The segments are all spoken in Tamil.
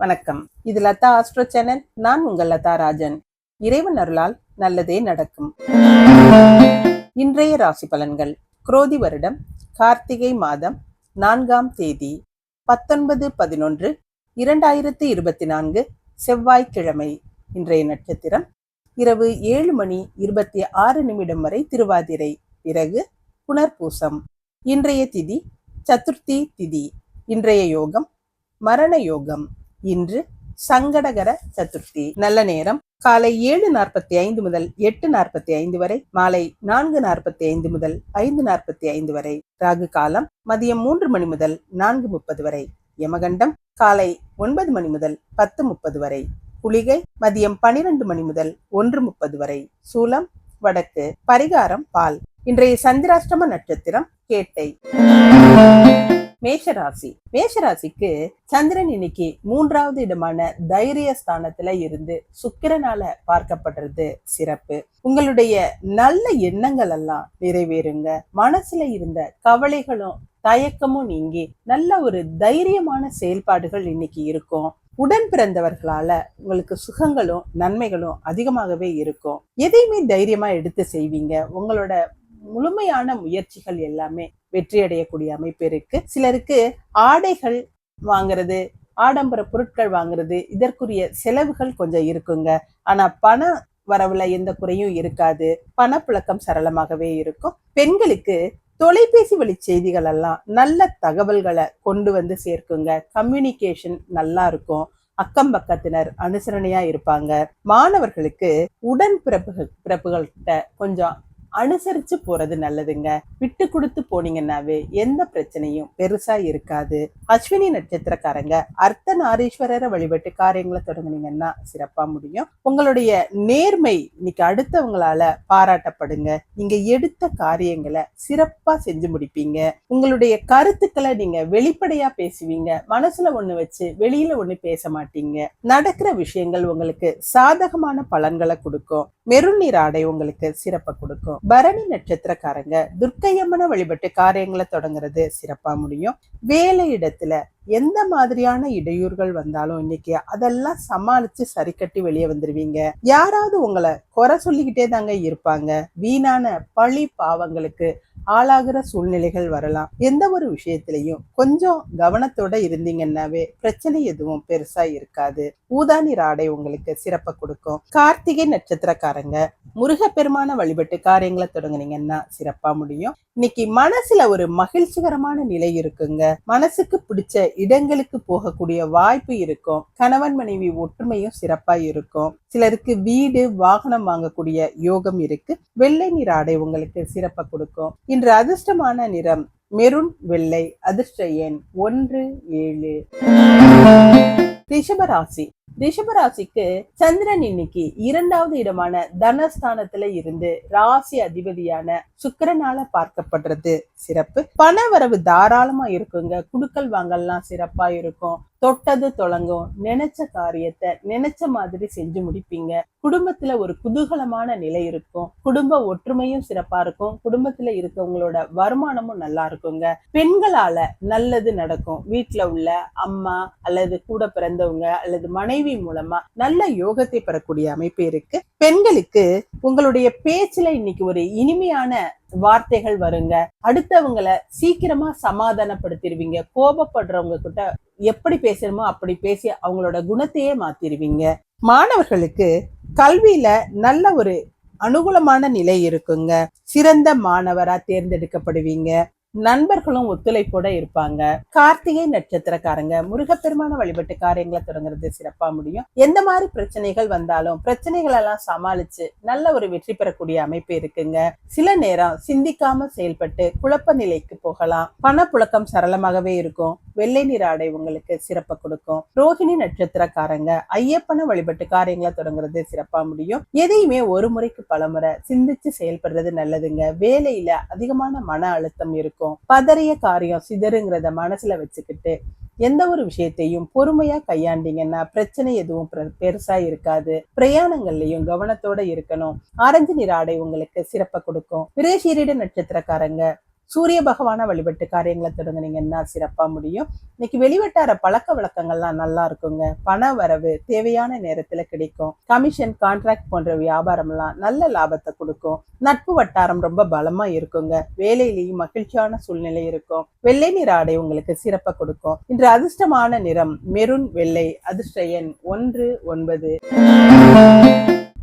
வணக்கம். இது லதா ஆஸ்ட்ரோ சேனல். நான் உங்கள் லதா ராஜன். இறைவன் அருளால் நல்லதே நடக்கும். இன்றைய ராசி பலன்கள். குரோதி வருடம் கார்த்திகை மாதம் நான்காம் தேதி பத்தொன்பது பதினொன்று இரண்டாயிரத்தி இருபத்தி நான்கு செவ்வாய்க்கிழமை. இன்றைய நட்சத்திரம் இரவு ஏழு மணி இருபத்தி ஆறு நிமிடம் வரை திருவாதிரை. பிறகு புனர்பூசம். இன்றைய திதி சதுர்த்தி திதி. இன்றைய யோகம் மரண யோகம். இன்று சங்கடகர சதுர்த்தி. நல்ல நேரம். காலை ஏழு நாற்பத்தி ஐந்து முதல் எட்டு நாற்பத்தி ஐந்து வரை மாலை நான்கு நாற்பத்தி ஐந்து முதல் ஐந்து நாற்பத்தி ஐந்து வரை. ராகு காலம் மதியம் மூன்று மணி முதல் நான்கு முப்பது வரை. யமகண்டம் காலை ஒன்பது மணி முதல் பத்து முப்பது வரை. குளிகை மதியம் பனிரெண்டு மணி முதல் ஒன்று முப்பது வரை. சூலம் வடக்கு. பரிகாரம் பால். இன்றைய சந்திராஷ்டம நட்சத்திரம் கேட்டை. மேஷராசி. மேஷராசிக்கு சந்திரன் இன்னைக்கு மூன்றாவது இடமான தைரிய ஸ்தானத்துல இருந்து சுக்கிரனால பார்க்கப்படுறது சிறப்பு. உங்களுடைய நல்ல எண்ணங்கள் எல்லாம் நிறைவேறுங்க. மனசுல இருந்த கவலைகளும் தயக்கமும் நீங்கி நல்ல ஒரு தைரியமான செயல்பாடுகள் இன்னைக்கு இருக்கும். உடன் பிறந்தவர்களால உங்களுக்கு சுகங்களும் நன்மைகளும் அதிகமாகவே இருக்கும். எதையுமே தைரியமா எடுத்து செய்வீங்க. உங்களோட முழுமையான முயற்சிகள் எல்லாமே வெற்றி அடையக்கூடிய அமைப்பு இருக்கு. சிலருக்கு ஆடைகள் வாங்குறது ஆடம்பர பொருட்கள் வாங்குறது இதற்குரிய செலவுகள் கொஞ்சம் இருக்குங்க. ஆனா பண வரவுல எந்த குறையும் இருக்காது. பணப்புழக்கம் சரளமாகவே இருக்கும். பெண்களுக்கு தொலைபேசி வழி செய்திகள் எல்லாம் நல்ல தகவல்களை கொண்டு வந்து சேர்க்குங்க. கம்யூனிகேஷன் நல்லா இருக்கும். அக்கம் பக்கத்தினர் அனுசரணையா இருப்பாங்க. மாணவர்களுக்கு உடன் பிறப்புகள் பிறப்புகள்கிட்ட கொஞ்சம் அனுசரிச்சு போறது நல்லதுங்க. விட்டு கொடுத்து போனீங்கன்னாவே எந்த பிரச்சனையும் பெருசா இருக்காது. அஸ்வினி நட்சத்திரக்காரங்க அர்த்த நாரீஸ்வரரை வழிபட்டு காரியங்களை தொடங்குனீங்கன்னா சிறப்பா முடியும். உங்களுடைய நேர்மை இன்னைக்கு அடுத்தவங்களால பாராட்டப்படுங்க. நீங்க எடுத்த காரியங்களை சிறப்பா செஞ்சு முடிப்பீங்க. உங்களுடைய கருத்துக்களை நீங்க வெளிப்படையா பேசுவீங்க. மனசுல ஒண்ணு வச்சு வெளியில ஒண்ணு பேச மாட்டீங்க. நடக்கிற விஷயங்கள் உங்களுக்கு சாதகமான பலன்களை கொடுக்கும். மெருநீர் ஆடை உங்களுக்கு சிறப்பை கொடுக்கும். பரணி நட்சத்திரக்காரங்க துர்க்கையம்மனை வழிபட்டு காரியங்களை தொடங்குறது சிறப்பா முடியும். வேலை இடத்துல எந்த மாதிரியான இடையூறுகள் வந்தாலும் இன்னைக்கு அதெல்லாம் சமாளிச்சு சரி கட்டி வெளியே வந்துருவீங்க. யாராவது உங்களை குறை சொல்லிக்கிட்டே தாங்க இருப்பாங்க. வீணான பழி பாவங்களுக்கு ஆளாகிற சூழ்நிலைகள் வரலாம். எந்த ஒரு விஷயத்திலையும் கொஞ்சம் கவனத்தோட இருந்தீங்கன்னாவே பிரச்சனை எதுவும் பெருசா இருக்காது. ஊதானி ராடை உங்களுக்கு சிறப்பை கொடுக்கும். கார்த்திகை நட்சத்திரக்காரங்க முருகப்பெருமான வழிபட்டு காரியங்களை தொடங்குனீங்கன்னா சிறப்பா முடியும். இன்னைக்கு மனசுல ஒரு மகிழ்ச்சிகரமான நிலை இருக்குங்க. மனசுக்கு பிடிச்ச இடங்களுக்கு போகக்கூடிய வாய்ப்பு இருக்கும். கணவன் மனைவி ஒற்றுமையும் சிறப்பா இருக்கும். சிலருக்கு வீடு வாகனம் வாங்கக்கூடிய யோகம் இருக்கு. வெள்ளை நிற ஆடை உங்களுக்கு சிறப்பை கொடுக்கும். இன்று அதிர்ஷ்டமான நிறம் மெருண் வெள்ளை அதிர்ஷ்ட எண் ஒன்று ஏழு. ரிஷபராசி ரிஷபராசிக்கு சந்திரன் இன்னைக்கு இரண்டாவது இடமான தனஸ்தானத்துல இருந்து ராசி அதிபதியான சுக்கரனால பார்க்கப்படுறது சிறப்பு. பண வரவு தாராளமா இருக்குங்க. குடுக்கல் வாங்கல்லாம் சிறப்பா இருக்கும். தொட்டது தொடங்கும் நினைச்ச காரியத்தை நினைச்ச மாதிரி செஞ்சு முடிப்பீங்க. குடும்பத்துல ஒரு குதூகலமான நிலை இருக்கும். குடும்ப ஒற்றுமையும் சிறப்பா இருக்கும். குடும்பத்துல இருக்கவங்களோட வருமானமும் நல்லா இருக்குங்க. பெண்களால நல்லது நடக்கும். வீட்டுல உள்ள அம்மா அல்லது கூட பிறந்தவங்க அல்லது மனைவி மூலமா நல்ல யோகத்தை பெறக்கூடிய அமைப்பு இருக்கு. பெண்களுக்கு உங்களுடைய பேச்சுல இன்னைக்கு ஒரு இனிமையான வார்த்தைகள் வருங்க. அடுத்தவங்களை சீக்கிரமா சமாதானப்படுத்திடுவீங்க. கோபப்படுறவங்க கிட்ட எப்படி பேசணுமோ அப்படி பேசி அவங்களோட குணத்தையே மாத்திருவீங்க மாணவர்களுக்கு கல்வியில நல்ல ஒரு அனுகூலமான நிலை இருக்குங்க. சிறந்த மாணவரா தேர்ந்தெடுக்கப்படுவீங்க. நண்பர்களும் ஒத்துழைப்போட இருப்பாங்க. கார்த்திகை நட்சத்திரக்காரங்க முருகப்பெருமான வழிபட்டு காரியங்களை தொடங்குறது சிறப்பா முடியும். எந்த மாதிரி பிரச்சனைகள் வந்தாலும் பிரச்சனைகள் எல்லாம் சமாளிச்சு நல்ல ஒரு வெற்றி பெறக்கூடிய அமைப்பு இருக்குங்க. சில நேரம் சிந்திக்காம செயல்பட்டு குழப்ப நிலைக்கு போகலாம். பணப்புழக்கம் சரளமாகவே இருக்கும். வெள்ளை நிற ஆடை உங்களுக்கு சிறப்பை கொடுக்கும். ரோஹிணி நட்சத்திரக்காரங்க ஐயப்பனை வழிபட்டு காரியங்களை தொடங்குறது சிறப்பா முடியும். எதையுமே ஒரு முறைக்கு பலமுறை சிந்திச்சு செயல்படுறது நல்லதுங்க. வேலையில அதிகமான மன அழுத்தம் இருக்கும். பதறிய காரியம் சிதறுங்கிறத மனசுல வச்சுக்கிட்டு எந்த ஒரு விஷயத்தையும் பொறுமையா கையாண்டீங்கன்னா பிரச்சனை எதுவும் பெரு- பெருசா இருக்காது. பிரயாணங்கள்லயும் கவனத்தோட இருக்கணும். ஆரஞ்சு நிற ஆடை உங்களுக்கு சிறப்பை கொடுக்கும். விரேஷீரிட நட்சத்திரக்காரங்க சூரிய பகவான வழிபட்டு காரியங்களை தொடங்குனீங்கன்னா சிறப்பா முடியும்? இன்னைக்கு வெளிவட்டார பழக்க வழக்கங்கள்லாம் நல்லா இருக்குங்க. பண வரவு தேவையான நேரத்துல கிடைக்கும். கமிஷன் கான்ட்ராக்ட் போன்ற வியாபாரம் எல்லாம் நல்ல லாபத்தை கொடுக்கும். நட்பு வட்டாரம் ரொம்ப பலமா இருக்குங்க. வேலையிலேயும் மகிழ்ச்சியான சூழ்நிலை இருக்கும். வெள்ளை நிற ஆடை உங்களுக்கு சிறப்பை கொடுக்கும். இன்று அதிர்ஷ்டமான நிறம் மெருன் வெள்ளை அதிர்ஷ்ட எண் ஒன்று ஒன்பது.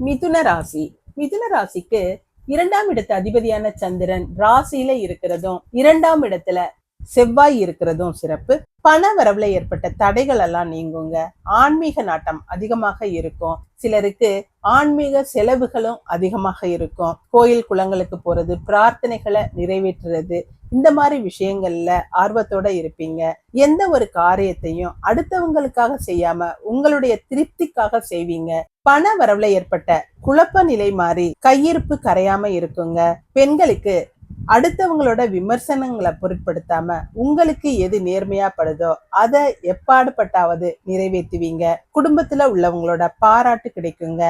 மிதுன ராசி. மிதுன ராசிக்கு இரண்டாம் இடத்து அதிபதியான சந்திரன் ராசியில இருக்கிறதும் இரண்டாம் இடத்துல செவ்வாய் இருக்கிறதும் சிறப்பு. பண வரவுல ஏற்பட்ட தடைகள் எல்லாம் நீங்குங்க. ஆன்மீக நாட்டம் அதிகமாக இருக்கும். சிலருக்கு ஆன்மீக செலவுகளும் அதிகமாக இருக்கும். கோயில் குளங்களுக்கு போறது பிரார்த்தனைகளை நிறைவேற்றுறது இந்த மாதிரி விஷயங்கள்ல ஆர்வத்தோட இருப்பீங்க. எந்த ஒரு காரியத்தையும் அடுத்தவங்களுக்காக செய்யாம உங்களுடைய திருப்திக்காக செய்வீங்க. பண வரவுல ஏற்பட்ட குழப்ப நிலை மாறி கையிருப்பு கரையாம இருக்குங்க. பெண்களுக்கு அடுத்தவங்களோட விமர்சனங்களை பொருட்படுத்தாம உங்களுக்கு எது நேர்மையா படுதோ அதை எப்பாடுபட்டாவது நிறைவேற்றுவீங்க. குடும்பத்துல உள்ளவங்களோட பாராட்டு கிடைக்குங்க.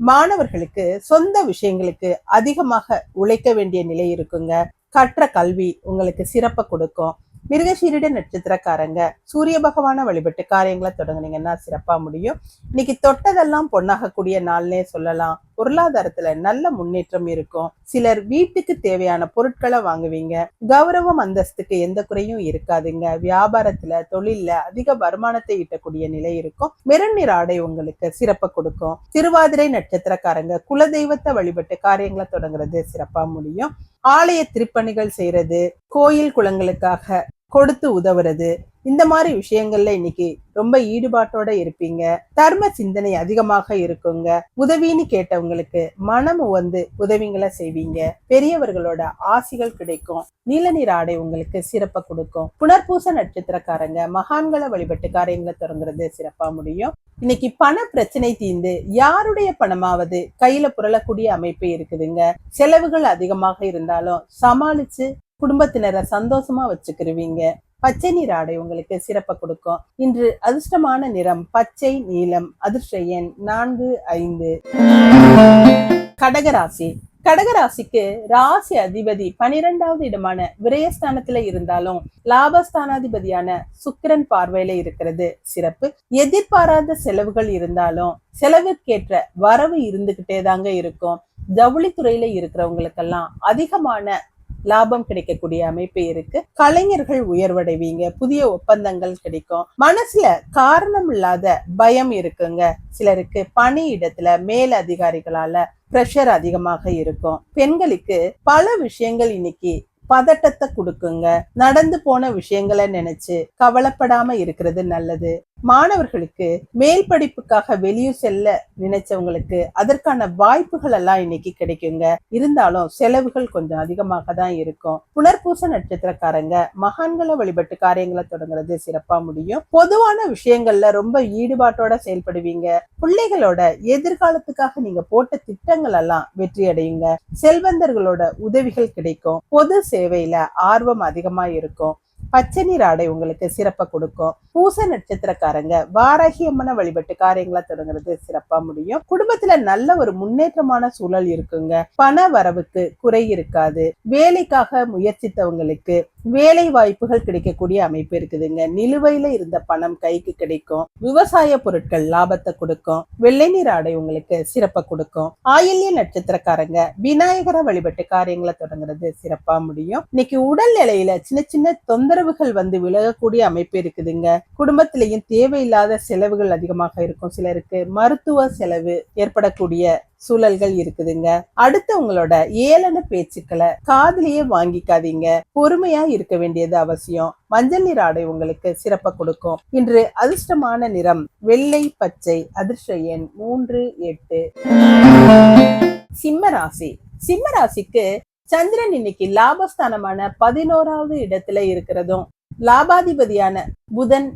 மாணவர்களுக்கு சொந்த விஷயங்களுக்கு அதிகமாக உழைக்க வேண்டிய நிலை இருக்குங்க. கற்ற கல்வி உங்களுக்கு சிறப்பை கொடுக்கும். மிருகசீரிட நட்சத்திரக்காரங்க. சூரிய பகவான வழிபட்டு காரியங்களை தொடங்குனீங்கன்னா சிறப்பா முடியும். இன்னைக்கு தொட்டதெல்லாம் பொண்ணாகக்கூடிய நாள்னே சொல்லலாம். பொருளாதாரத்துல நல்ல முன்னேற்றம் இருக்கும். சிலர் வீட்டுக்கு தேவையான பொருட்களை வாங்குவீங்க. கௌரவம் அந்தஸ்துக்கு எந்த குறையும் இருக்காதுங்க. வியாபாரத்துல தொழில்ல அதிக வருமானத்தை ஈட்டக்கூடிய நிலை இருக்கும். மெருநீர் ஆடை உங்களுக்கு சிறப்பை கொடுக்கும். திருவாதிரை நட்சத்திரக்காரங்க குலதெய்வத்தை வழிபட்டு காரியங்களை தொடங்குறது சிறப்பா முடியும். ஆலய திருப்பணிகள் செய்யறது கோயில் குளங்களுக்காக கொடுத்து உதவுறது. இந்த மாதிரி விஷயங்கள்ல இன்னைக்கு ரொம்ப ஈடுபாட்டோட இருப்பீங்க. தர்ம சிந்தனை அதிகமாக இருக்குங்க. உதவின்னு கேட்டவங்களுக்கு மனம் வந்து உதவிங்களை செய்வீங்க. பெரியவர்களோட ஆசிகள் கிடைக்கும். நீல நீர் ஆடை உங்களுக்கு சிறப்பை கொடுக்கும். புனர்பூச நட்சத்திரக்காரங்க மகான்களை வழிபட்டு காரியங்களை தொடங்குறது சிறப்பா முடியும். இன்னைக்கு பண பிரச்சனை தீர்ந்து யாருடைய பணமாவது கையில புரளக்கூடிய அமைப்பு இருக்குதுங்க. செலவுகள் அதிகமாக இருந்தாலும் சமாளிச்சு குடும்பத்தினரை சந்தோஷமா வச்சுக்கிருவீங்க. பச்சை நீர் ஆடை உங்களுக்கு சிறப்பை கொடுக்கும். இன்று அதிர்ஷ்டமான நிறம் பச்சை நீலம் அதிர்ஷ்ட எண் நான்கு ஐந்து. கடகராசி. கடகராசிக்கு ராசி அதிபதி பனிரெண்டாவது இடமான விரயஸ்தானத்துல இருந்தாலும் லாபஸ்தானாதிபதியான சுக்கிரன் பார்வையில இருக்கிறது. சிறப்பு. எதிர்பாராத செலவுகள் இருந்தாலும் செலவுக்கேற்ற வரவு இருந்துகிட்டே தாங்க இருக்கும். ஜவுளித்துறையில இருக்கிறவங்களுக்கெல்லாம் அதிகமான லாபம் கிடைக்கக்கூடிய அமைப்பு இருக்கு. கலைஞர்கள் உயர்வடைவீங்க புதிய ஒப்பந்தங்கள் கிடைக்கும். மனசுல காரணம் இல்லாத பயம் இருக்குங்க. சிலருக்கு பணி இடத்துல மேல் அதிகாரிகளால பிரஷர் அதிகமாக இருக்கும். பெண்களுக்கு பல விஷயங்கள் இன்னைக்கு பதட்டத்தை கொடுக்குங்க. நடந்து போன விஷயங்களை நினைச்சு கவலைப்படாம இருக்கிறது நல்லது. மாணவர்களுக்கு மேல் படிப்புக்காக வெளியூர் செல்ல நினைச்சவங்களுக்கு அதற்கான வாய்ப்புகள் எல்லாம் இன்னைக்கு கிடைக்குங்க. இருந்தாலும் செலவுகள் கொஞ்சம் அதிகமாக தான் இருக்கும். புனர்பூச நட்சத்திரக்காரங்க மகான்களை வழிபட்டு காரியங்களை தொடங்குறது சிறப்பா முடியும். பொதுவான விஷயங்கள்ல ரொம்ப ஈடுபாட்டோட செயல்படுவீங்க. பிள்ளைகளோட எதிர்காலத்துக்காக நீங்க போட்ட திட்டங்கள் எல்லாம் வெற்றி அடையுங்க. செல்வந்தர்களோட உதவிகள் கிடைக்கும். பொது சேவையில ஆர்வம் அதிகமா இருக்கும். பச்சை நீர் ஆடை உங்களுக்கு சிறப்பை கொடுக்கும். பூச நட்சத்திரக்காரங்க வாராகி அம்மனை வழிபட்டு காரியங்களை தொடங்குறது சிறப்பா முடியும். குடும்பத்துல நல்ல ஒரு முன்னேற்றமான சூழல் இருக்குங்க. பண வரவுக்கு குறை இருக்காது. வேலைக்காக முயற்சித்தவங்களுக்கு வேலை வாய்ப்புகள் கிடைக்கக்கூடிய அமைப்பு இருக்குதுங்க. நிலுவையில இருந்த பணம் கைக்கு கிடைக்கும். விவசாய பொருட்கள் லாபத்தை கொடுக்கும். வெள்ளை நீர் ஆடை உங்களுக்கு சிறப்பை கொடுக்கும். ஆயில்ய நட்சத்திரக்காரங்க விநாயகரை வழிபட்டு காரியங்களை தொடங்குறது சிறப்பா முடியும். இன்னைக்கு உடல் நிலையில சின்ன சின்ன தொந்தரவுகள் வந்து விலகக்கூடிய அமைப்பு இருக்குதுங்க. குடும்பத்திலையும் தேவையில்லாத செலவுகள் அதிகமாக இருக்கும் சிலருக்கு. மருத்துவ செலவு ஏற்படக்கூடிய சூழல்கள் இருக்குதுங்க. அடுத்து உங்களோட ஏளன பேச்சுக்களை காதலியே வாங்கிக்காதீங்க. பொறுமையா இருக்க வேண்டியது அவசியம். மஞ்சள் நீர் ஆடை உங்களுக்கு சிறப்ப கொடுக்கும். இன்று அதிர்ஷ்டமான நிறம் வெள்ளை பச்சை அதிர்ஷ்ட எண் மூன்று எட்டு. சிம்ம ராசி. சிம்ம ராசிக்கு சந்திரன் இன்னைக்கு லாபஸ்தானமான பதினோராவது இடத்துல இருக்கிறதும் லாபாதிபதியான புதன்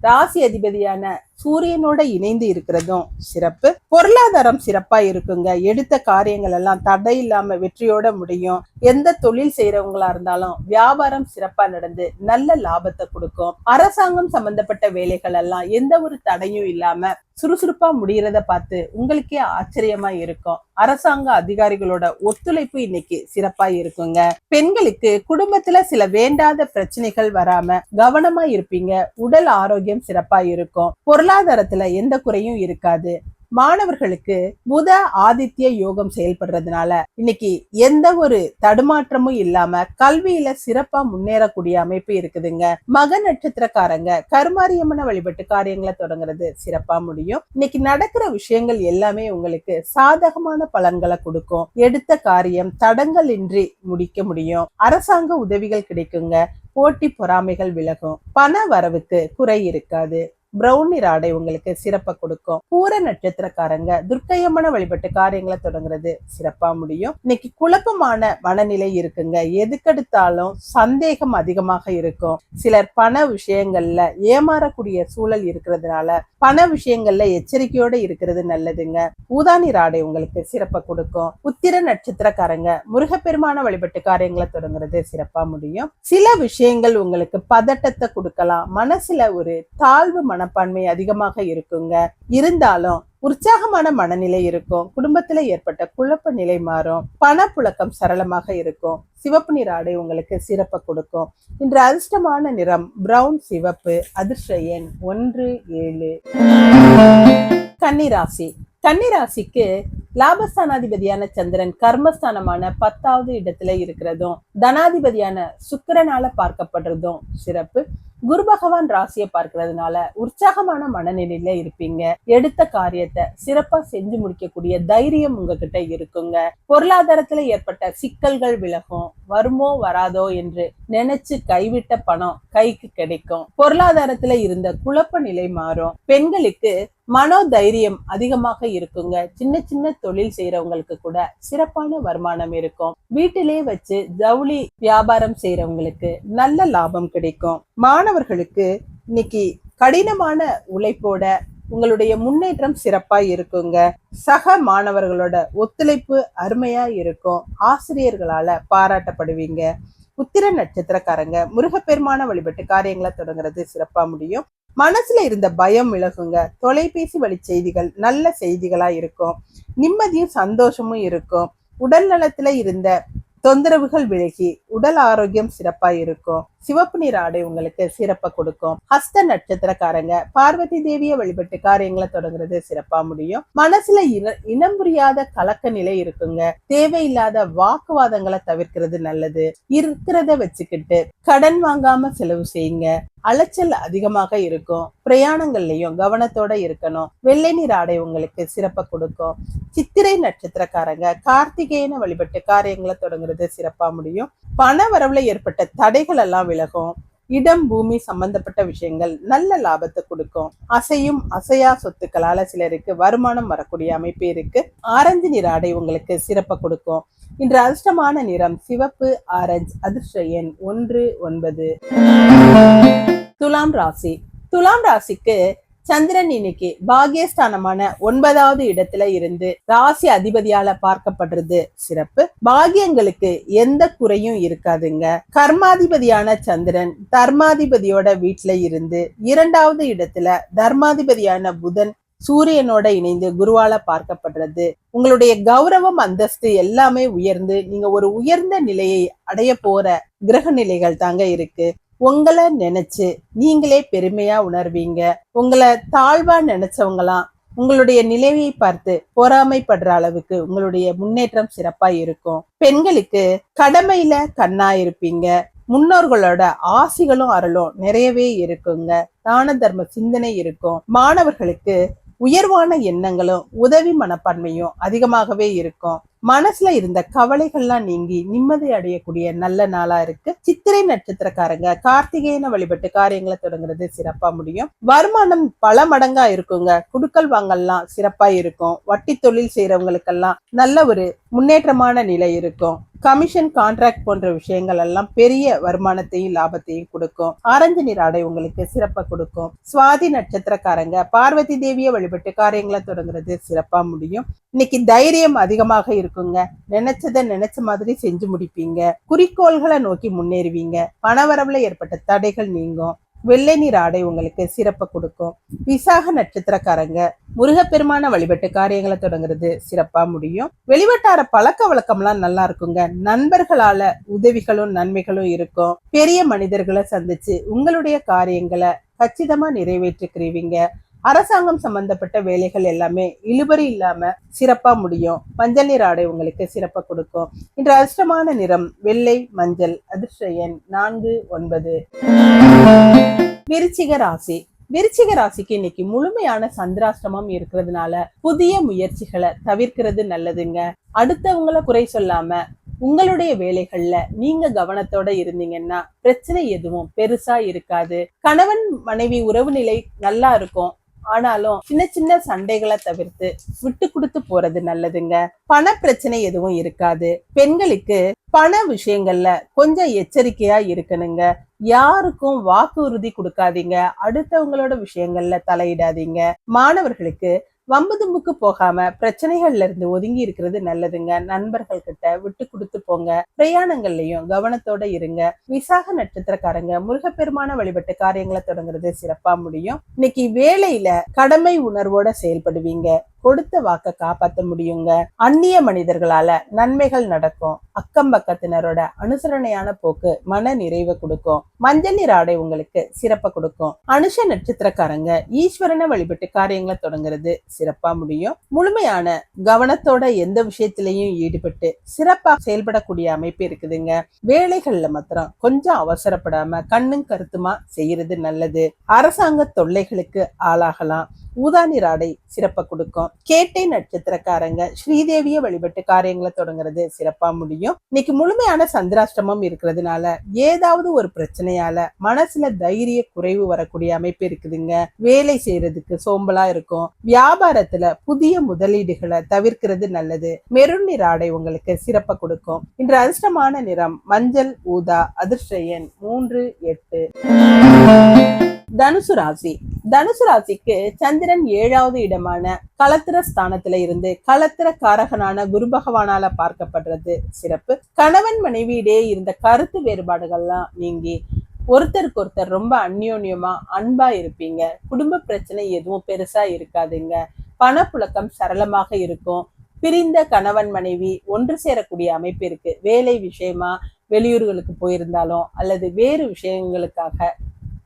ராசி அதிபதியான சூரியனோட இணைந்து இருக்கிறதும் சிறப்பு. பொருளாதாரம் சிறப்பா இருக்குங்க. எடுத்த காரியங்கள் எல்லாம் தடை இல்லாம வெற்றியோட முடியும். எந்த தொழில் செய்யறவங்களா இருந்தாலும் வியாபாரம் சிறப்பா நடந்து நல்ல லாபத்தை கொடுக்கும். அரசாங்கம் சம்பந்தப்பட்ட வேலைகள் எல்லாம் எந்த ஒரு தடையும் இல்லாம சுறுசுறுப்பா முடியறத பார்த்து உங்களுக்கே ஆச்சரியமா இருக்கும். அரசாங்க அதிகாரிகளோட ஒத்துழைப்பு இன்னைக்கு சிறப்பா இருக்குங்க. பெண்களுக்கு குடும்பத்துல சில வேண்டாத பிரச்சனைகள் வராம கவனமா இருப்பீங்க. உடல் ஆரோக்கியம் சிறப்பா இருக்கும். பொருளாதாரத்துல எந்த குறையும் இருக்காது. மாணவர்களுக்கு புத ஆதித்ய யோகம் செயல்படுறதுனால இன்னைக்கு எந்த ஒரு தடுமாற்றமும் இல்லாம கல்வியில சிறப்பா முன்னேறக்கூடிய அமைப்பு இருக்குதுங்க. மக நட்சத்திரக்காரங்க கருமாரியம்மனை வழிபட்டு காரியங்களை தொடங்குறது சிறப்பா முடியும். இன்னைக்கு நடக்கிற விஷயங்கள் எல்லாமே உங்களுக்கு சாதகமான பலன்களை கொடுக்கும். எடுத்த காரியம் தடங்கள் இன்றி முடிக்க முடியும். அரசாங்க உதவிகள் கிடைக்குங்க. போட்டி பொறாமைகள் விலகும். பண வரவுக்கு குறை இருக்காது. பிரவுன் நிற ஆடை உங்களுக்கு சிறப்பை கொடுக்கும். பூர நட்சத்திரக்காரங்க துர்க்கையம்மன வழிபட்டு காரியங்களை தொடங்குறது சிறப்பா முடியும். இன்னைக்கு குழப்பமான மனநிலை இருக்குங்க. எதுக்கெடுத்தாலும் சந்தேகம் அதிகமாக இருக்கும். சிலர் பண விஷயங்கள்ல ஏமாறக்கூடிய சூழல் இருக்கிறதுனால பண விஷயங்கள்ல எச்சரிக்கையோட இருக்கிறது நல்லதுங்க. ஊதானி ஆடை உங்களுக்கு சிறப்பை கொடுக்கும். உத்திர நட்சத்திரக்காரங்க முருகப்பெருமான வழிபட்டு காரியங்களை தொடங்குறது சிறப்பா முடியும். சில விஷயங்கள் உங்களுக்கு பதட்டத்தை கொடுக்கலாம். மனசுல ஒரு தாழ்வு மனப்பான்மை அதிகமாக இருக்குங்க. இருந்தாலும் உற்சாகமான மனநிலை இருக்கும். குடும்பத்துல ஏற்பட்ட குழப்ப நிலை மாறும். பணப்புழக்கம் சரளமாக இருக்கும். சிவப்பு நிற ஆடை உங்களுக்கு சிறப்பை கொடுக்கும். இன்று அதிர்ஷ்டமான நிறம் பிரவுன் சிவப்பு. அதிர்ஷ்ட எண் ஒன்று ஏழு. கன்னிராசி. கன்னிராசிக்கு லாபஸ்தானாதிபதியான சந்திரன் கர்மஸ்தானமான பத்தாவது இடத்துல இருக்கிறதும் தனாதிபதியான சுக்கிரனால பார்க்கப்படுறதும் சிறப்பு. குரு பகவான் ராசியை பார்க்கறதுனால உற்சாகமான மனநிலையில இருப்பீங்க. எடுத்த காரியத்தை சிறப்பா செஞ்சு முடிக்கக்கூடிய தைரியம் உங்ககிட்ட இருக்குங்க. பொருளாதாரத்துல ஏற்பட்ட சிக்கல்கள் விலகும். வருமோ வராதோ என்று நினைச்சு கைவிட்ட பணம் கைக்கு கிடைக்கும். பொருளாதாரத்துல இருந்த குழப்ப நிலை மாறும். பெண்களுக்கு மனோ தைரியம் அதிகமாக இருக்குங்க. சின்ன சின்ன தொழில் செய்யறவங்களுக்கு கூட சிறப்பான வருமானம் இருக்கும். வீட்டிலே வச்சு ஜவுளி வியாபாரம் செய்யறவங்களுக்கு நல்ல லாபம் கிடைக்கும். மாணவ மாணவர்களுக்கு இன்னைக்கு கடினமான உழைப்போட உங்களுடைய முன்னேற்றம் சிறப்பா இருக்குங்க. சக மாணவர்களோட ஒத்துழைப்பு அருமையா இருக்கும். ஆசிரியர்களால பாராட்டப்படுவீங்க. உத்திர நட்சத்திரக்காரங்க முருகப்பெருமான வழிபட்டு காரியங்களை தொடங்குறது சிறப்பா முடியும். மனசுல இருந்த பயம் விலகுங்க. தொலைபேசி வழி செய்திகள் நல்ல செய்திகளா இருக்கும். நிம்மதியும் சந்தோஷமும் இருக்கும். உடல் நலத்துல இருந்த தொந்தரவுகள் விலகி உடல் ஆரோக்கியம் சிறப்பா இருக்கும். சிவப்பு நிற ஆடை உங்களுக்கு சிறப்பை கொடுக்கும். ஹஸ்த நட்சத்திரக்காரங்க பார்வதி தேவியை வழிபட்டு காரியங்களை தொடங்குறது சிறப்பா முடியும். மனசுல இன இனம் புரியாத கலக்க நிலை இருக்குங்க. தேவையில்லாத வாக்குவாதங்களை தவிர்க்கிறது நல்லது. இருக்கிறத வச்சுக்கிட்டு கடன் வாங்காம செலவு செய்யுங்க. அலைச்சல் அதிகமாக இருக்கும். பிரயாணங்கள்லயும் கவனத்தோட இருக்கணும். வெள்ளை நீர் ஆடை உங்களுக்கு சிறப்பை கொடுக்கும். சித்திரை நட்சத்திரக்காரங்க கார்த்திகேயனை வழிபட்டு காரியங்களை தொடங்குறது சிறப்பா முடியும். பண வரவுல ஏற்பட்ட தடைகள் எல்லாம் விலகும். இடம் பூமி சம்பந்தப்பட்ட விஷயங்கள் நல்ல லாபத்தை கொடுக்கும். அசையும் அசையா சொத்துக்களால சிலருக்கு வருமானம் வரக்கூடிய அமைப்பு இருக்கு. ஆரஞ்சு நிற ஆடை உங்களுக்கு சிறப்பை கொடுக்கும். இன்று அதிர்ஷ்டமான நிறம் சிவப்பு ஆரஞ்சு அதிர்ஷ்ட எண் ஒன்று ஒன்பது. துலாம் ராசி. துலாம் ராசிக்கு சந்திரன் இன்னைக்கு பாகியஸ்தானமான ஒன்பதாவது இடத்துல இருந்து ராசி அதிபதியால பார்க்கப்படுறது சிறப்பு. பாகியங்களுக்கு எந்த குறையும் இருக்காதுங்க. கர்மாதிபதியான சந்திரன் தர்மாதிபதியோட வீட்டுல இருந்து இரண்டாவது இடத்துல தர்மாதிபதியான புதன் சூரியனோட இணைந்து குருவால பார்க்கப்படுறது. உங்களுடைய கௌரவம் அந்தஸ்து எல்லாமே உயர்ந்து நீங்க ஒரு உயர்ந்த நிலையை அடைய போற கிரக நிலைகள் தாங்க இருக்கு. உங்களை நினைச்சு நீங்களே பெருமையா உணர்வீங்க. உங்களை தாழ்வா நினைச்சவங்களாம் உங்களுடைய நிலையை பார்த்து பொறாமைப்படுற அளவுக்கு உங்களுடைய முன்னேற்றம் சிறப்பா இருக்கும். பெண்களுக்கு கடமையில கண்ணா இருப்பீங்க. முன்னோர்களோட ஆசிகளும் அருளும் நிறையவே இருக்குங்க. தான தர்ம சிந்தனை இருக்கும். மாணவர்களுக்கு உயர்வான எண்ணங்களும் உதவி மனப்பான்மையும் அதிகமாகவே இருக்கும். மனசுல இருந்த கவலைகள்லாம் நீங்கி நிம்மதி அடையக்கூடிய நல்ல நாளா இருக்கு. சித்திரை நட்சத்திரக்காரங்க கார்த்திகேயனை வழிபட்டு காரியங்களை தொடங்குறது சிறப்பா முடியும். வருமானம் பல மடங்கா இருக்குங்க. குடுக்கல் வாங்கல்லாம் சிறப்பா இருக்கும். வட்டி தொழில் செய்யறவங்களுக்கெல்லாம் நல்ல ஒரு முன்னேற்றமான நிலை இருக்கும். கமிஷன் கான்ட்ராக்ட் போன்ற விஷயங்கள் எல்லாம் பெரிய வருமானத்தையும் லாபத்தையும் கொடுக்கும். ஆரஞ்சு நிற ஆடை உங்களுக்கு சிறப்பா கொடுக்கும். சுவாதி நட்சத்திரக்காரங்க பார்வதி தேவியை வழிபட்டு காரியங்களை தொடங்குறது சிறப்பா முடியும். இன்னைக்கு தைரியம் அதிகமாக இருக்கும் இருக்குங்க. நினைச்சதை நினைச்ச மாதிரி செஞ்சு முடிப்பீங்க. குறிக்கோள்களை நோக்கி முன்னேறுவீங்க. பணவரவுல ஏற்பட்ட தடைகள் நீங்கும். வெள்ளை நீர் ஆடை உங்களுக்கு சிறப்பை கொடுக்கும். விசாக நட்சத்திரக்காரங்க முருகப்பெருமான வழிபட்டு காரியங்களை தொடங்குறது சிறப்பா முடியும். வெளிவட்டார பழக்க வழக்கம்லாம் நல்லா இருக்குங்க. நண்பர்களால உதவிகளும் நன்மைகளும் இருக்கும். பெரிய மனிதர்களை சந்திச்சு உங்களுடைய காரியங்களை கச்சிதமா நிறைவேற்றிக்கிறீங்க. அரசாங்கம் சம்பந்தப்பட்ட வேலைகள் எல்லாமே இழுபறி இல்லாம சிறப்பா முடியும். மஞ்சள் நீர் ஆடை உங்களுக்கு சிறப்பா கொடுக்கும். இன்று அதிர்ஷ்டமான நிறம் வெள்ளை மஞ்சள் அதிர்ஷ்ட எண் நான்கு ஒன்பது. விருச்சிக ராசி. விருச்சிக ராசிக்கு இன்னைக்கு முழுமையான சந்திராஷ்டமம் இருக்கிறதுனால புதிய முயற்சிகளை தவிர்க்கிறது நல்லதுங்க. அடுத்தவங்களை குறை சொல்லாம உங்களுடைய வேலைகள்ல நீங்க கவனத்தோட இருந்தீங்கன்னா பிரச்சனை எதுவும் பெருசா இருக்காது. கணவன் மனைவி உறவு நிலை நல்லா இருக்கும். ஆனாலும் சின்ன சின்ன சண்டைகளை தவிர்த்து விட்டு கொடுத்து போறது நல்லதுங்க. பண பிரச்சனை எதுவும் இருக்காது. பெண்களுக்கு பண விஷயங்கள்ல கொஞ்சம் எச்சரிக்கையா இருக்கணுங்க. யாருக்கும் வாக்குறுதி கொடுக்காதீங்க. அடுத்தவங்களோட விஷயங்கள்ல தலையிடாதீங்க. மாணவர்களுக்கு வம்பு தும்புக்கு போகாம பிரச்சனைகள்ல இருந்து ஒதுங்கி இருக்கிறது நல்லதுங்க. நண்பர்கள் கிட்ட விட்டு கொடுத்து போங்க. பிரயாணங்கள்லயும் கவனத்தோட இருங்க. விசாக நட்சத்திரக்காரங்க முருகப்பெருமான வழிபட்டு காரியங்களை தொடங்குறது சிறப்பா முடியும். இன்னைக்கு வேலையில கடமை உணர்வோட செயல்படுவீங்க. கொடுத்த வாக்க காப்பாத்த முடியுங்க. அந்நிய மனிதர்களால நன்மைகள் நடக்கும். அக்கம் பக்கத்தினரோட அனுசரணையான போக்கு மன நிறைவை கொடுக்கும். மஞ்சள் நீர் ஆடை உங்களுக்கு சிறப்பை கொடுக்கும். அனுஷ நட்சத்திரக்காரங்க ஈஸ்வரனை வழிபட்டு காரியங்களை தொடங்குறது சிறப்பா முடியும். முழுமையான கவனத்தோட எந்த விஷயத்திலையும் ஈடுபட்டு சிறப்பா செயல்படக்கூடிய அமைப்பு இருக்குதுங்க. வேலைகள்ல மாத்திரம் கொஞ்சம் அவசரப்படாம கண்ணும் கருத்துமா செய்யறது நல்லது. அரசாங்க தொல்லைகளுக்கு ஆளாகலாம். ஊதா நீர் ஆடை சிறப்பை கொடுக்கும். கேட்டை நட்சத்திரக்காரங்க ஸ்ரீதேவிய வழிபட்டு காரியங்களை தொடங்குறது சிறப்பா முடியும். இன்னைக்கு முழுமையான சந்திராஷ்டமம் இருக்கிறதுனால ஏதாவது ஒரு பிரச்சனையால மனசுல தைரிய குறைவு வரக்கூடிய அமைப்பு இருக்குதுங்க. வேலை செய்யறதுக்கு சோம்பலா இருக்கும். வியாபாரத்துல புதிய முதலீடுகளை தவிர்க்கிறது நல்லது. மெருன் ஆடை உங்களுக்கு சிறப்பை கொடுக்கும். இன்று அதிர்ஷ்டமான நிறம் மஞ்சள் ஊதா அதிர்ஷ்ட எண் மூன்று எட்டு. தனுசு ராசி. தனுசு ராசிக்கு சந்திரன் ஏழாவது இடமான களத்திர ஸ்தானத்துல இருந்து களத்திர காரகனான குரு பகவானால பார்க்கப்படுறது சிறப்பு. கணவன் மனைவியிடையே இருந்த கருத்து வேறுபாடுகள்லாம் நீங்கி ஒருத்தருக்கு ஒருத்தர் ரொம்ப அந்யோன்யமா அன்பா இருப்பீங்க. குடும்ப பிரச்சனை எதுவும் பெருசா இருக்காதுங்க. பணப்புழக்கம் சரளமாக இருக்கும். பிரிந்த கணவன் மனைவி ஒன்று சேரக்கூடிய அமைப்பு இருக்கு. வேலை விஷயமா வெளியூர்களுக்கு போயிருந்தாலும் அல்லது வேறு விஷயங்களுக்காக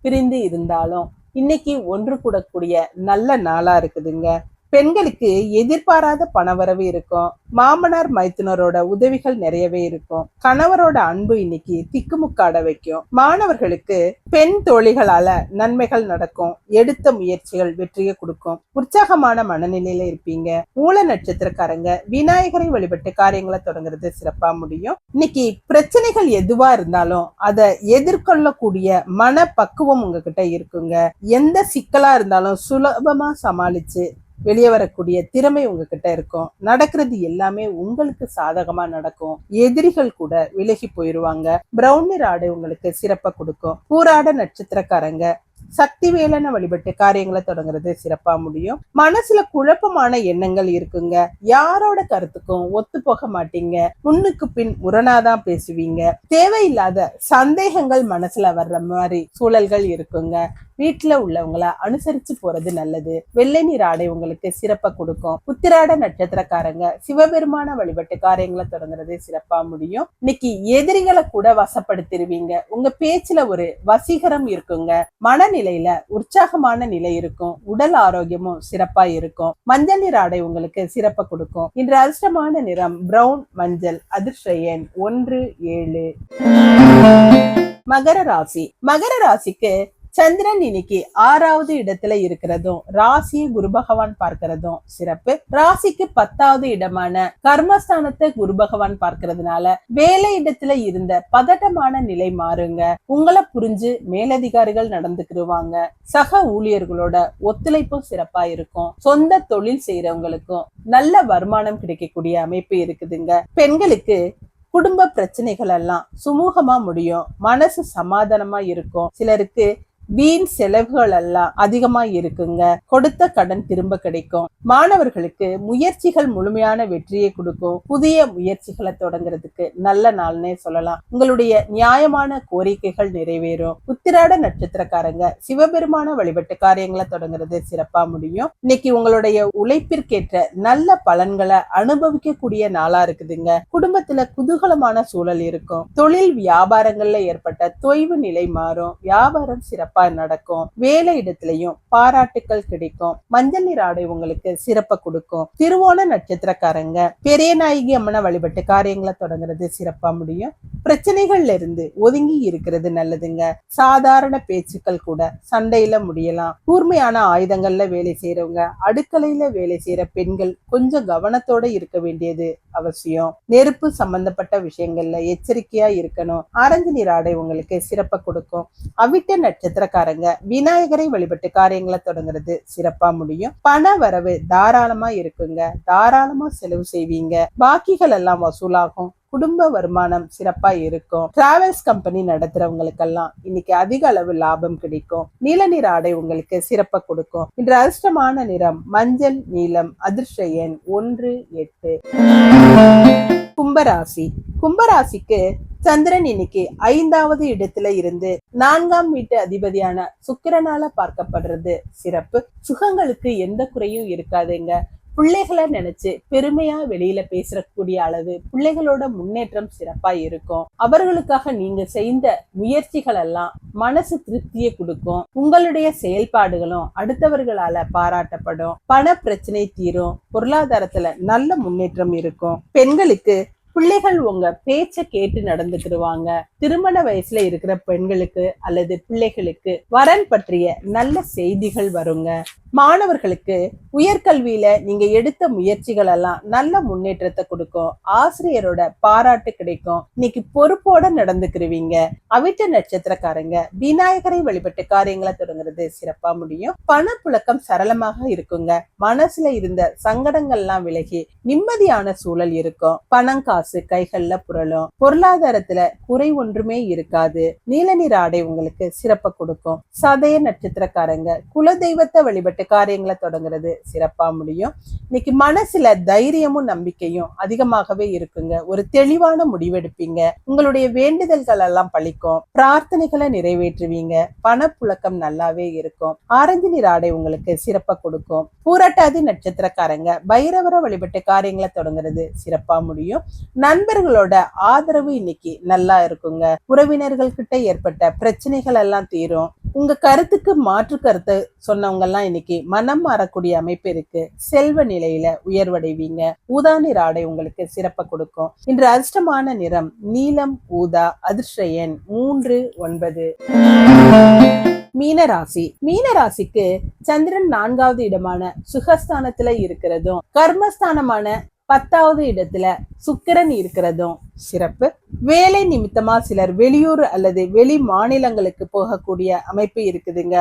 பிரிந்து இருந்தாலும் இன்னைக்கு ஒன்று கூடக்கூடிய நல்ல நாளா இருக்குதுங்க. பெண்களுக்கு எதிர்பாராத பணவரவு இருக்கும். மாமனார் மைத்துனரோட உதவிகள் நிறையவே இருக்கும். கணவரோட அன்பு இன்னைக்கு திக்குமுக்காட வைக்கும். மாணவர்களுக்கு பெண் தோழிகளால நன்மைகள் நடக்கும். எடுத்த முயற்சிகள் வெற்றியை கொடுக்கும். உற்சாகமான மனநிலையில இருப்பீங்க. மூல நட்சத்திரக்காரங்க விநாயகரை வழிபட்டு காரியங்களை தொடங்குறது சிறப்பா முடியும். இன்னைக்கு பிரச்சனைகள் எதுவா இருந்தாலும் அதை எதிர்கொள்ளக்கூடிய மன பக்குவம் உங்ககிட்ட இருக்குங்க. எந்த சிக்கலா இருந்தாலும் சுலபமா சமாளிச்சு வெளியே வரக்கூடிய திறமை உங்ககிட்ட இருக்கும். நடக்கிறது எல்லாமே உங்களுக்கு சாதகமா நடக்கும். எதிரிகள் கூட விலகி போயிருவாங்க. பிரவுன் நிற ஆடை உங்களுக்கு சிறப்பா கொடுக்கும். பூராட நட்சத்திரக்காரங்க சக்தி வேலனை வழிபட்டு காரியங்களை தொடங்குறது சிறப்பா முடியும். மனசுல குழப்பமான எண்ணங்கள் இருக்குங்க. யாரோட கருத்துக்கும் ஒத்து போக மாட்டீங்க. முன்னுக்கு பின் முரணாதான் பேசுவீங்க. தேவையில்லாத சந்தேகங்கள் மனசுல வர்ற மாதிரி சூழல்கள் இருக்குங்க. வீட்டுல உள்ளவங்கள அனுசரிச்சு போறது நல்லது. வெள்ளை நீர் ஆடை உங்களுக்கு சிறப்பை கொடுக்கும். உத்திராட நட்சத்திரக்காரங்க சிவபெருமான வழிபட்டு காரியங்களை தொடங்குறது சிறப்பா முடியும். இன்னைக்கு எதிரிகளை கூட வசப்படுத்திடுவீங்க உங்க பேச்சுல ஒரு வசீகரம் இருக்குங்க. மனநிலையில உற்சாகமான நிலை இருக்கும். உடல் ஆரோக்கியமும் சிறப்பா இருக்கும். மஞ்சள் நீர் ஆடை உங்களுக்கு சிறப்பை கொடுக்கும். இன்று அதிர்ஷ்டமான நிறம் பிரவுன் மஞ்சள் அதிர்ஷ்ட எண் ஒன்று ஏழு. மகர ராசி. மகர ராசிக்கு சந்திரன் இன்னைக்கு ஆறாவது இடத்துல இருக்கிறதும் ராசியை குரு பகவான் பார்க்கிறதும் சிறப்பு. ராசிக்கு பத்தாவது இடமான கர்மஸ்தானத்தை குரு பகவான் பார்க்கறதுனால வேலை இடத்துல இருந்த பதட்டமான நிலை மாறுங்க. உங்களை புரிஞ்சு மேலதிகாரிகள் நடந்துக்கிடுவாங்க. சக ஊழியர்களோட ஒத்துழைப்பும் சிறப்பா இருக்கும். சொந்த தொழில் செய்யறவங்களுக்கும் நல்ல வருமானம் கிடைக்கக்கூடிய அமைப்பு இருக்குதுங்க. பெண்களுக்கு குடும்ப பிரச்சனைகள் எல்லாம் சுமூகமா முடியும். மனசு சமாதானமா இருக்கும். சிலருக்கு வீண் செலவுகள் எல்லாம் அதிகமா இருக்குங்க. கொடுத்த கடன் திரும்ப கிடைக்கும். மாணவர்களுக்கு முயற்சிகள் முழுமையான வெற்றியை கொடுக்கும். புதிய முயற்சிகளை தொடங்குறதுக்கு நல்ல நாள்னே சொல்லலாம். உங்களுடைய நியாயமான கோரிக்கைகள் நிறைவேறும். உத்திராட நட்சத்திரக்காரங்க சிவபெருமான வழிபட்டு காரியங்களை தொடங்குறது சிறப்பா முடியும். இன்னைக்கு உங்களுடைய உழைப்பிற்கேற்ற நல்ல பலன்களை அனுபவிக்கக்கூடிய நாளா இருக்குதுங்க. குடும்பத்துல குதூகலமான சூழல் இருக்கும். தொழில் வியாபாரங்கள்ல ஏற்பட்ட தொய்வு நிலை மாறும். வியாபாரம் சிறப்பு நடக்கும். வேலை இடத்துலயும் பாராட்டுக்கள் கிடைக்கும். மஞ்சள் நீர் ஆடை உங்களுக்கு சிறப்பை கொடுக்கும். திருவோண நட்சத்திரக்காரங்க பெரிய நாயகி அம்மனை வழிபட்டு காரியங்களை தொடங்குறது சிறப்பா முடியும். பிரச்சனைகள்ல இருந்து ஒதுங்கி இருக்கிறது நல்லதுங்க. சாதாரண பேச்சுக்கள் கூட சண்டையில முடியலாம். கூர்மையான ஆயுதங்கள்ல வேலை செய்யறவங்க அடுக்கலையில வேலை செய்யற பெண்கள் கொஞ்சம் கவனத்தோட இருக்க வேண்டியது அவசியம். நெருப்பு சம்பந்தப்பட்ட விஷயங்கள்ல எச்சரிக்கையா இருக்கணும். ஆரஞ்சு நீர் ஆடை உங்களுக்கு சிறப்பை கொடுக்கும். அவிட்ட நட்சத்திரக்காரங்க விநாயகரை வழிபட்டு காரியங்களை தொடங்குறது சிறப்பா முடியும். பண வரவு தாராளமா இருக்குங்க. தாராளமா செலவு செய்வீங்க. பாக்கிகள் எல்லாம் வசூலாகும். குடும்ப வருமானம் சிறப்பா இருக்கும். டிராவல்ஸ் கம்பெனி நடத்துறவங்களுக்கெல்லாம் இன்னைக்கு அதிக அளவு லாபம் கிடைக்கும். நீல நிற ஆடை உங்களுக்கு சிறப்பா கொடுக்கும். இன்று அதிர்ஷ்டமான நிறம் மஞ்சள் நீலம் அதிர்ஷ்ட எண் ஒன்று எட்டு. கும்பராசி. கும்பராசிக்கு சந்திரன் இன்னைக்கு ஐந்தாவது இடத்துல இருந்து நான்காம் வீட்டு அதிபதியான சுக்கிரனால பார்க்கப்படுறது சிறப்பு. சுகங்களுக்கு எந்த குறையும் இருக்காதுங்க. பிள்ளைகளை நினைச்சு பெருமையா வெளியில பேசக்கூடிய அளவு பிள்ளைகளோட முன்னேற்றம் சிறப்பா இருக்கும். அவர்களுக்காக நீங்க செய்த முயற்சிகள் எல்லாம் மனசு திருப்தியை கொடுக்கும். உங்களுடைய செயல்பாடுகளும் அடுத்தவர்களால பாராட்டப்படும். பண பிரச்சனை தீரும். பொருளாதாரத்துல நல்ல முன்னேற்றம் இருக்கும். பெண்களுக்கு பிள்ளைகள் உங்க பேச்ச கேட்டு நடந்துக்கிடுவாங்க. திருமண வயசுல இருக்கிற பெண்களுக்கு அல்லது பிள்ளைகளுக்கு வரன் பற்றிய நல்ல செய்திகள் வருங்க. மாணவர்களுக்கு உயர்கல்வியில நீங்க எடுத்த முயற்சிகள் எல்லாம் நல்ல முன்னேற்றத்தை கொடுக்கும். ஆசிரியரோட பாராட்டு கிடைக்கும். இன்னைக்கு பொறுப்போட நடந்துக்கிருவீங்க. அவிட்ட நட்சத்திரக்காரங்க விநாயகரை வழிபட்டு காரியங்களை தொடங்குறது சிறப்பா முடியும். பணப்புழக்கம் சரளமாக இருக்குங்க. மனசுல இருந்த சங்கடங்கள்லாம் விலகி நிம்மதியான சூழல் இருக்கும். பணம் காசு கைகள்ல புரளும். பொருளாதாரத்துல குறை ஒன்றுமே இருக்காது. நீல நிற ஆடை உங்களுக்கு சிறப்பை கொடுக்கும். சதய நட்சத்திரக்காரங்க குலதெய்வத்தை வழிபட்டு காரியங்களை தொடங்குறது சிறப்பா முடியும். இன்னைக்கு மனசுல தைரியமும் நம்பிக்கையும் அதிகமாகவே இருக்குங்க. ஒரு தெளிவான முடிவெடுப்பீங்க. உங்களுடைய வேண்டுதல்கள் எல்லாம் பழிக்கும். பிரார்த்தனைகளை நிறைவேற்றுவீங்க. பணப்புழக்கம் நல்லாவே இருக்கும். ஆரஞ்சு நீர் ஆடை உங்களுக்கு சிறப்பா கொடுக்கும். பூரட்டாதி நட்சத்திரக்காரங்க பைரவரை வழிபட்டு காரியங்களை தொடங்குறது சிறப்பா முடியும். நண்பர்களோட ஆதரவு இன்னைக்கு நல்லா இருக்குங்க. உறவினர்கள் கிட்ட ஏற்பட்ட பிரச்சனைகள் எல்லாம் தீரும். உங்க கருத்துக்கு மாற்று கருத்து சொன்னவங்க எல்லாம் இன்னைக்கு மனம் மாறக்கூடிய அமைப்பு இருக்கு. செல்வ நிலையில உயர்வடைவீங்க. ஊதா நிற ஆடை உங்களுக்கு சிறப்பை கொடுக்கும். இன்று அதிர்ஷ்டமான நிறம் நீலம் ஊதா அதிர்ஷ்ட எண் மூன்று ஒன்பது. மீனராசி மீனராசிக்கு சந்திரன் நான்காவது இடமான சுகஸ்தானத்துல இருக்கிறதும் கர்மஸ்தானமான பத்தாவது இடத்துல சுக்கிரன் இருக்கிறதும் சிறப்பு. வேலை நிமித்தமா சிலர் வெளியூர் அல்லது வெளி மாநிலங்களுக்கு போகக்கூடிய அமைப்பு இருக்குதுங்க.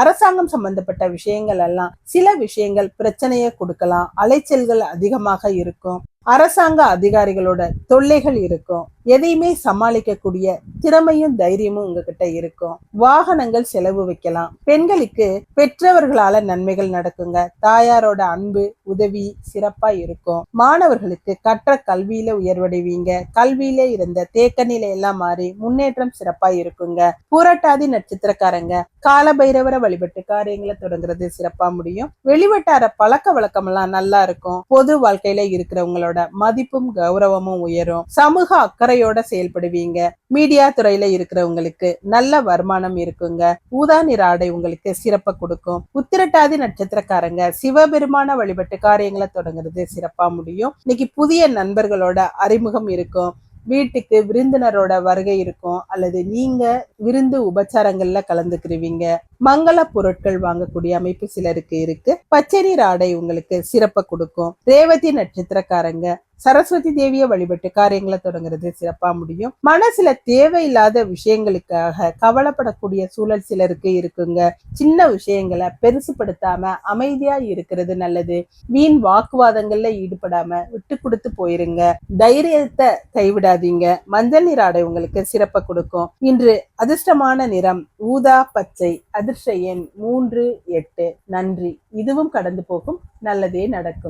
அரசாங்கம் சம்பந்தப்பட்ட விஷயங்கள் எல்லாம் சில விஷயங்கள் பிரச்சனையை கொடுக்கலாம். அலைச்சல்கள் அதிகமாக இருக்கும். அரசாங்க அதிகாரிகளோட தொல்லைகள் இருக்கும். எதையுமே சமாளிக்கக்கூடிய திறமையும் தைரியமும் உங்ககிட்ட இருக்கும். வாகனங்கள் செலவு வைக்கலாம். பெண்களுக்கு பெற்றவர்களால நன்மைகள் நடக்குங்க. தாயாரோட அன்பு உதவி சிறப்பா இருக்கும். மாணவர்களுக்கு கற்ற கல்வியில உயர்வடைவீங்க. கல்வியில இருந்த தேக்க நிலை எல்லாம் மாறி முன்னேற்றம் சிறப்பா இருக்குங்க. பூரட்டாதி நட்சத்திரக்காரங்க காலபைரவரை வழிபட்டு காரியங்களை தொடங்குறது சிறப்பா முடியும். வெளிவட்டார பழக்க வழக்கம் எல்லாம் நல்லா இருக்கும். பொது வாழ்க்கையில இருக்கிறவங்களோட மதிப்பும் கௌரவமும் உயரும். சமூக அக்கறையோட செயல்படுவீங்க. மீடியா துறையில இருக்கிறவங்களுக்கு நல்ல வருமானம் இருக்குங்க. ஊதா நிற ஆடை உங்களுக்கு சிறப்பை கொடுக்கும். உத்திரட்டாதி நட்சத்திரக்காரங்க சிவபெருமான வழிபட்டு காரியங்களை தொடங்குறது சிறப்பா முடியும். இன்னைக்கு புதிய நண்பர்களோட அறிமுகம் இருக்கும். வீட்டுக்கு விருந்தினரோட வருகை இருக்கும். அல்லது நீங்க விருந்து உபச்சாரங்கள்ல கலந்துக்கிருவீங்க. மங்கள பொருட்கள் வாங்கக்கூடிய அமைப்பு சிலருக்கு இருக்கு. பச்சை நீர் ஆடை உங்களுக்கு சிறப்பை கொடுக்கும். ரேவதி நட்சத்திரக்காரங்க சரஸ்வதி தேவியை வழிபட்டு காரியங்களை தொடங்குறது சிறப்பா முடியும். மனசுல தேவையில்லாத விஷயங்களுக்காக கவலைப்படக்கூடிய சூழல் சிலருக்கு இருக்குங்க. சின்ன விஷயங்களை பெருசுப்படுத்தாம அமைதியா இருக்கிறது நல்லது. வீண் வாக்குவாதங்கள்ல ஈடுபடாம விட்டு கொடுத்து போயிருங்க. தைரியத்தை கைவிடாதீங்க. மஞ்சள் நீர் ஆடை உங்களுக்கு சிறப்பை கொடுக்கும். இன்று அதிர்ஷ்டமான நிறம் ஊதா பச்சை. அதிர்ஷ்ட எண் மூன்று எட்டு. நன்றி. இதுவும் கடந்து போகும். நல்லதே நடக்கும்.